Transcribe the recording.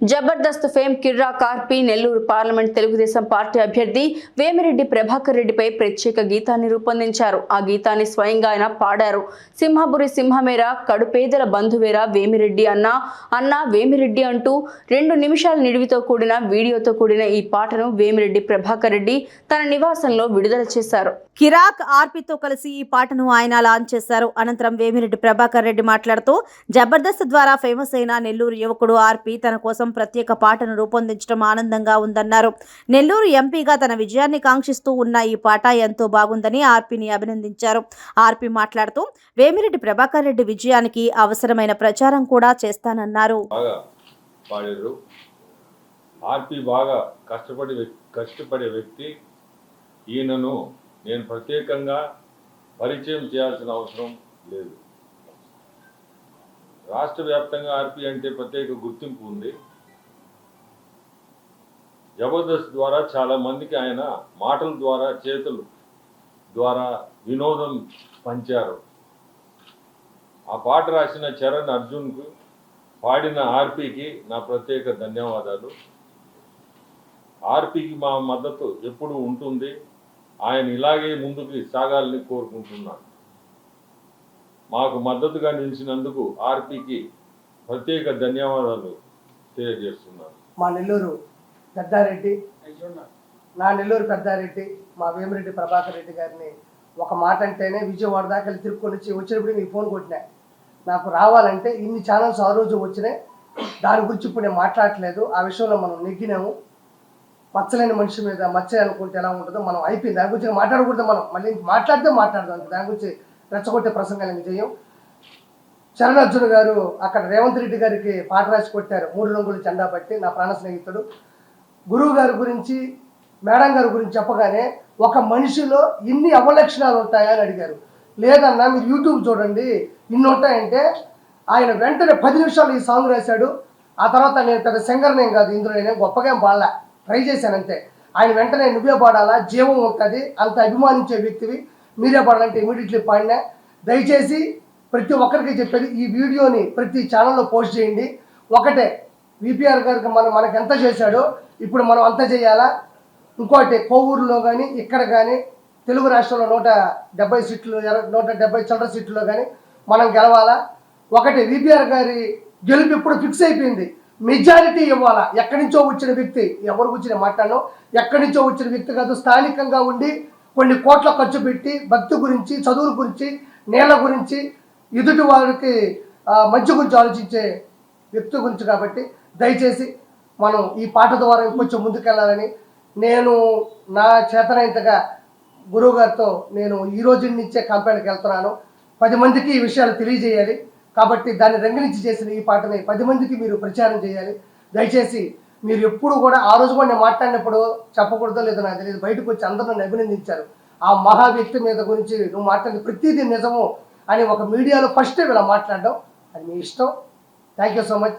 Jabardasth fame కిర్రా కార్పి Nellore parliament Telugu Desam party అభ్యర్థి వేమిరెడ్డి ప్రభాకర్ రెడ్డిపై ప్రత్యేక గీతాన్ని రూపొందించారు. ఆ గీతాన్ని స్వయంగా ఆయన పాడారు. సింహపురి సింహమేర కడుపేదల బంధువేరా వేమిరెడ్డి అన్న అన్న వేమిరెడ్డి అంటూ రెండు నిమిషాల నిడివితో కూడిన వీడియోతో కూడిన ఈ పాటను వేమిరెడ్డి ప్రభాకర్ రెడ్డి తన నివాసంలో విడుదల చేశారు. కిరాక్ ఆర్పితో కలిసి ఈ పాటను ఆయన లాంచ్ చేశారు. అనంతరం వేమిరెడ్డి ప్రభాకర్ రెడ్డి మాట్లాడుతూ జబర్దస్త్ ద్వారా ఫేమస్ అయిన నెల్లూరు యువకుడు ఆర్పి తన కోసం కోసం ప్రత్యేక పాటను రూపొందించడం ఆనందంగా ఉందన్నారు. నెల్లూరు ఎంపీగా తన విజయాన్ని కాంక్షిస్తూ ఉన్న ఈ పాట ఎంతో బాగుందని ఆర్పిని అభినందించారు. ఆర్పి మాట్లాడుతూ వేమిరెడ్డి ప్రభాకర్ రెడ్డి విజయానికి అవసరమైన ప్రచారం కూడా చేస్తానన్నారు. ఆర్పి బాగా కష్టపడి కష్టపడే వ్యక్తి. ఈయనను నేను ప్రత్యేకంగా పరిచయం చేయాల్సిన అవసరం లేదు. రాష్ట్ర వ్యాప్తంగా ఆర్పి అంటే ప్రత్యేక గుర్తింపు ఉంది. జబర్దస్త్ ద్వారా చాలా మందికి ఆయన మాటల ద్వారా చేతులు ద్వారా వినోదం పంచారు. ఆ పాట రాసిన చరణ్ అర్జున్కు పాడిన ఆర్పీకి నా ప్రత్యేక ధన్యవాదాలు. ఆర్పీకి మా మద్దతు ఎప్పుడు ఉంటుంది. ఆయన ఇలాగే ముందుకు సాగాలని కోరుకుంటున్నాను. మాకు మద్దతుగా నిలిచినందుకు ఆర్పీకి ప్రత్యేక ధన్యవాదాలు తెలియజేస్తున్నాను. మా నెల్లూరు పెద్దారెడ్డి నా నెల్లూరు పెద్దారెడ్డి మా వేమిరెడ్డి ప్రభాకర్ రెడ్డి గారిని ఒక మాట అంటేనే విజయవాడ దాకా తిరుక్కొని వచ్చి వచ్చినప్పుడు నీకు ఫోన్ కొట్టినా. నాకు రావాలంటే ఇన్ని ఛానల్స్ ఆ రోజు వచ్చినాయి. దాని గురించి ఇప్పుడు నేను మాట్లాడట్లేదు. ఆ విషయంలో మనం నెగ్గినాము. మచ్చలేని మనిషి మీద మచ్చ అనుకుంటే ఎలా ఉంటుందో మనం అయిపోయింది. దాని గురించి మాట్లాడకూడదు మనం. మళ్ళీ మాట్లాడితే మాట్లాడదాం. దాని గురించి రెచ్చగొట్టే ప్రసంగాలు ఏం చేయం. చరణ్ అర్జున్ గారు అక్కడ రేవంత్ రెడ్డి గారికి పాట రాసి కొట్టారు. మూడు రంగులు జెండా పట్టి నా ప్రాణ స్నేహితుడు. గురువు గారి గురించి మేడం గారి గురించి చెప్పగానే ఒక మనిషిలో ఇన్ని అవలక్షణాలు ఉంటాయా అని అడిగారు. లేదన్నా మీరు యూట్యూబ్ చూడండి ఇన్ని ఉంటాయంటే ఆయన వెంటనే పది నిమిషాలు ఈ సాంగ్ రాశాడు. ఆ తర్వాత నేను పెద్ద సింగర్నేం కాదు ఇందులో గొప్పగా ఏం పాడలా. ట్రై చేశానంతే. ఆయన వెంటనే నువ్వే పాడాలా జీవం ఉంటుంది అంత అభిమానించే వ్యక్తివి మీరే పాడాలంటే ఇమీడియట్లీ పాడినా. దయచేసి ప్రతి ఒక్కరికి చెప్పేది ఈ వీడియోని ప్రతి ఛానల్లో పోస్ట్ చేయండి. ఒకటే విపిఆర్ గారికి మనం మనకి ఎంత చేశాడో ఇప్పుడు మనం అంత చేయాలా? ఇంకోటి కోవూరులో కానీ ఇక్కడ కానీ తెలుగు రాష్ట్రంలో నూట డెబ్బై సీట్లు నూట డెబ్బై చిల్లర సీట్లో కానీ మనం గెలవాలా? ఒకటి విపిఆర్ గారి గెలుపు ఇప్పుడు ఫిక్స్ అయిపోయింది. మెజారిటీ ఇవ్వాలా? ఎక్కడి నుంచో వచ్చిన వ్యక్తి ఎవరు వచ్చిన మాట్లాడను. ఎక్కడి నుంచో వచ్చిన వ్యక్తి కాదు స్థానికంగా ఉండి కొన్ని కోట్ల ఖర్చు పెట్టి భక్తి గురించి చదువుల గురించి నేల గురించి ఎదుటి వారికి మంచి గురించి ఆలోచించే వ్యక్తి గురించి కాబట్టి దయచేసి మనం ఈ పాట ద్వారా కొంచెం ముందుకెళ్ళాలని నేను నా చేతనైనంతగా గురువు గారితో నేను ఈ రోజు నుంచే కంపెనీకి వెళ్తున్నాను. పది మందికి ఈ విషయాలు తెలియజేయాలి. కాబట్టి దాన్ని రంగరించి చేసిన ఈ పాటని పది మందికి మీరు ప్రచారం చేయాలి. దయచేసి మీరు ఎప్పుడు కూడా ఆ రోజు కూడా నేను మాట్లాడినప్పుడు చెప్పకూడదో లేదో నాకు తెలియదు. బయటకు వచ్చి అందరూ నన్ను అభినందించారు. ఆ మహా వ్యక్తి మీద గురించి నువ్వు మాట్లాడింది ప్రతిదీ నిజము అని ఒక మీడియాలో ఫస్ట్ ఇలా మాట్లాడడం అది మీ ఇష్టం. Thank you so much